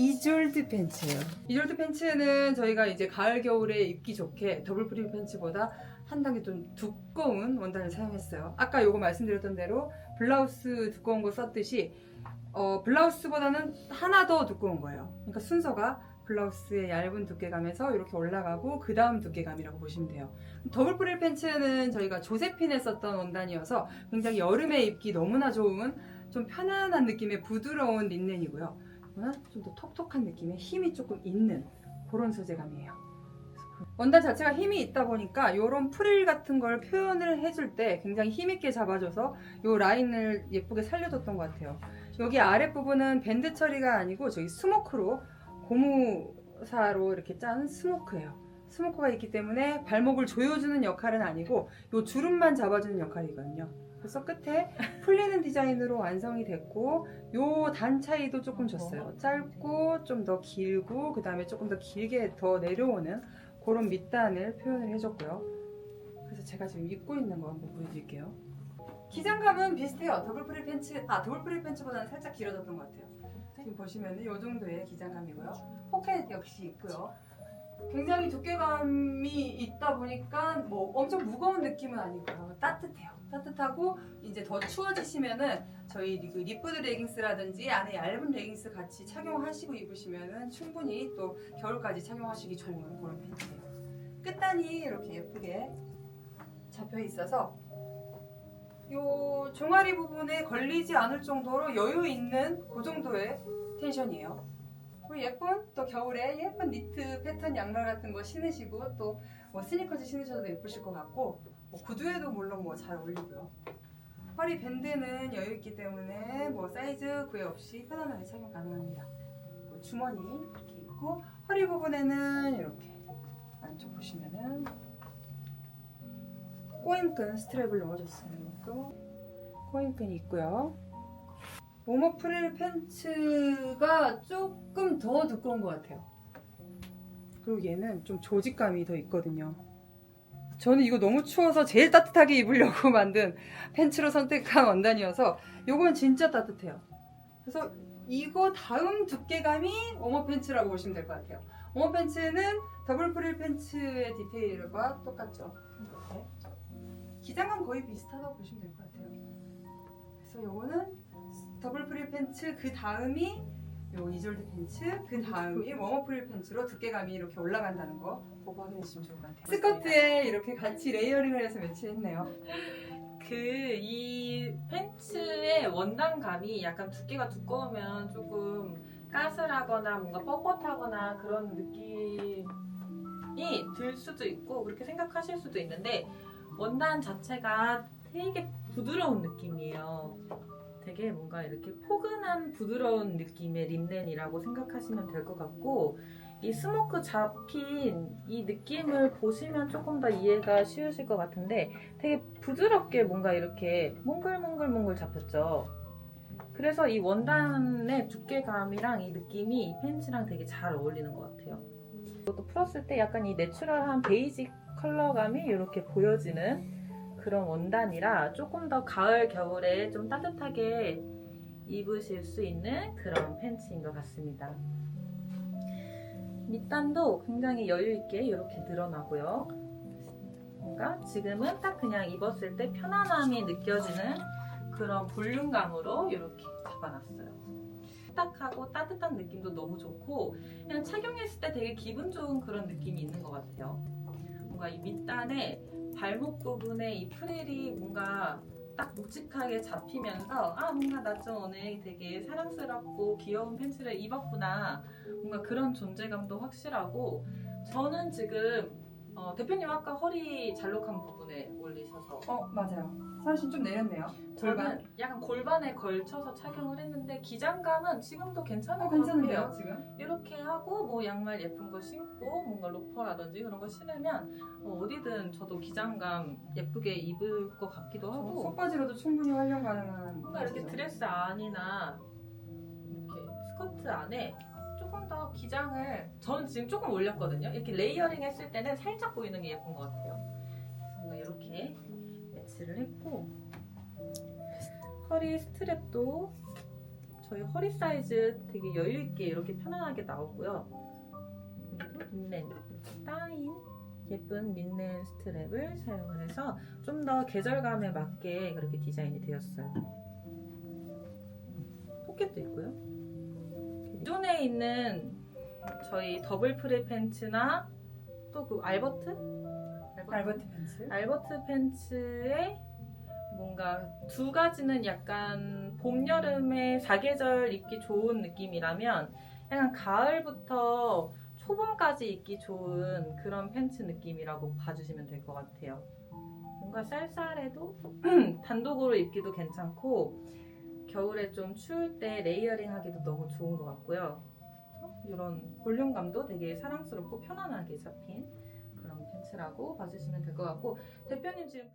이졸드 팬츠예요. 이졸드 팬츠는 저희가 이제 가을 겨울에 입기 좋게 더블 프릴 팬츠보다 한 단계 좀 두꺼운 원단을 사용했어요. 아까 요거 말씀드렸던 대로 블라우스 두꺼운 거 썼듯이 어, 블라우스보다는 하나 더 두꺼운 거예요. 그러니까 순서가 블라우스의 얇은 두께감에서 이렇게 올라가고 그 다음 두께감이라고 보시면 돼요. 더블 프릴 팬츠는 저희가 조세핀에 썼던 원단이어서 굉장히 여름에 입기 너무나 좋은 좀 편안한 느낌의 부드러운 린넨이고요. 이거는 좀더 톡톡한 느낌의 힘이 조금 있는 그런 소재감이에요. 원단 자체가 힘이 있다 보니까 이런 프릴 같은 걸 표현을 해줄 때 굉장히 힘있게 잡아줘서 이 라인을 예쁘게 살려줬던 것 같아요. 여기 아랫부분은 밴드 처리가 아니고 저기 스모크로 고무사로 이렇게 짠 스모크예요. 스모크가 있기 때문에 발목을 조여주는 역할은 아니고 이 주름만 잡아주는 역할이거든요. 그래서 끝에 풀리는 디자인으로 완성이 됐고 요 단 차이도 조금 줬어요. 짧고 좀 더 길고 그 다음에 조금 더 길게 더 내려오는 그런 밑단을 표현을 해줬고요. 그래서 제가 지금 입고 있는 거 한번 보여드릴게요. 기장감은 비슷해요. 더블 프릴 팬츠, 아 더블 프릴 팬츠보다는 살짝 길어졌던 것 같아요. 지금 보시면은 이 정도의 기장감이고요. 포켓 역시 있고요. 굉장히 두께감이 있다 보니까 뭐 엄청 무거운 느낌은 아니고요. 따뜻해요. 따뜻하고 이제 더 추워지시면은 저희 그 리프드 레깅스라든지 안에 얇은 레깅스 같이 착용하시고 입으시면은 충분히 또 겨울까지 착용하시기 좋은 그런 팬츠예요. 끝단이 이렇게 예쁘게 잡혀 있어서 요 종아리 부분에 걸리지 않을 정도로 여유 있는 그 정도의 텐션이에요. 그리고 예쁜 또 겨울에 예쁜 니트 패턴 양말 같은 거 신으시고 또 뭐 스니커즈 신으셔도 예쁘실 것 같고 뭐 구두에도 물론 뭐 잘 어울리고요. 허리 밴드는 여유 있기 때문에 뭐 사이즈 구애 없이 편안하게 착용 가능합니다. 뭐 주머니 이렇게 있고 허리 부분에는 이렇게 안쪽 보시면은 꼬임끈 스트랩을 넣어줬어요. 또 꼬임끈이 있고요. 오머 프릴 팬츠가 조금 더 두꺼운 것 같아요. 그리고 얘는 좀 조직감이 더 있거든요. 저는 이거 너무 추워서 제일 따뜻하게 입으려고 만든 팬츠로 선택한 원단이어서 이건 진짜 따뜻해요. 그래서 이거 다음 두께감이 오머 팬츠라고 보시면 될 것 같아요. 오머 팬츠는 더블 프릴 팬츠의 디테일과 똑같죠. 이렇게. 기장감 거의 비슷하다고 보시면 될 것 같아요. 그래서 요거는 더블 프릴 팬츠 그 다음이 요 이졸드 팬츠 그 다음이 워머 프릴 팬츠로 두께감이 이렇게 올라간다는 거 보고 확인해 주시면 좋을 것 같아요. 스커트에 이렇게 같이 레이어링을 해서 매치했네요. 그 이 팬츠의 원단감이 약간 두께가 두꺼우면 조금 까슬하거나 뭔가 뻣뻣하거나 그런 느낌이 들 수도 있고 그렇게 생각하실 수도 있는데 원단 자체가 되게 부드러운 느낌이에요. 되게 뭔가 이렇게 포근한 부드러운 느낌의 린넨이라고 생각하시면 될 것 같고 이 스모크 잡힌 이 느낌을 보시면 조금 더 이해가 쉬우실 것 같은데 되게 부드럽게 뭔가 이렇게 몽글몽글몽글 잡혔죠. 그래서 이 원단의 두께감이랑 이 느낌이 이 팬츠랑 되게 잘 어울리는 것 같아요. 또 풀었을 때 약간 이 내추럴한 베이직 컬러감이 이렇게 보여지는 그런 원단이라 조금 더 가을 겨울에 좀 따뜻하게 입으실 수 있는 그런 팬츠인 것 같습니다. 밑단도 굉장히 여유 있게 이렇게 늘어나고요. 뭔가 지금은 딱 그냥 입었을 때 편안함이 느껴지는 그런 볼륨감으로 이렇게 잡아놨어요. 딱하고 따뜻한 느낌도 너무 좋고 그냥 착용했을 때 되게 기분 좋은 그런 느낌이 있는 것 같아요. 뭔가 이 밑단에 발목 부분에 이 프릴이 뭔가 딱 묵직하게 잡히면서 아 뭔가 나 좀 오늘 되게 사랑스럽고 귀여운 팬츠를 입었구나. 뭔가 그런 존재감도 확실하고 저는 지금 어, 대표님 아까 허리 잘록한 부분에 올리셔서 어 맞아요. 사실 좀 내렸네요. 저는 약간 골반에 걸쳐서 착용을 했는데 기장감은 지금도 괜찮은 어것 괜찮은데요 같아요. 지금? 이렇게 하고 뭐 양말 예쁜 거 신고 뭔가 로퍼라든지 그런 거 신으면 어, 어디든 저도 기장감 예쁘게 입을 것 같기도 하고 어, 속바지로도 충분히 활용 가능한. 뭔가 이렇게. 드레스 안이나 이렇게 스커트 안에 조금 더 기장을 저는 지금 조금 올렸거든요. 이렇게 레이어링 했을 때는 살짝 보이는 게 예쁜 것 같아요. 그래서 이렇게 매치를 했고 허리 스트랩도 저희 허리 사이즈 되게 여유 있게 이렇게 편안하게 나오고요. 린넨 따인 예쁜 린넨 스트랩을 사용을 해서 좀 더 계절감에 맞게 그렇게 디자인이 되었어요. 포켓도 있고요. 기존에 있는 저희 더블 프리 팬츠나 또그 알버트? 알버트 팬츠. 알버트 팬츠에 뭔가 두 가지는 약간 봄, 여름에 사계절 입기 좋은 느낌이라면 약간 가을부터 초봄까지 입기 좋은 그런 팬츠 느낌이라고 봐주시면 될 것 같아요. 뭔가 쌀쌀해도 단독으로 입기도 괜찮고 겨울에 좀 추울 때 레이어링 하기도 너무 좋은 것 같고요. 이런 볼륨감도 되게 사랑스럽고 편안하게 잡힌 그런 팬츠라고 봐주시면 될 것 같고 대표님 지금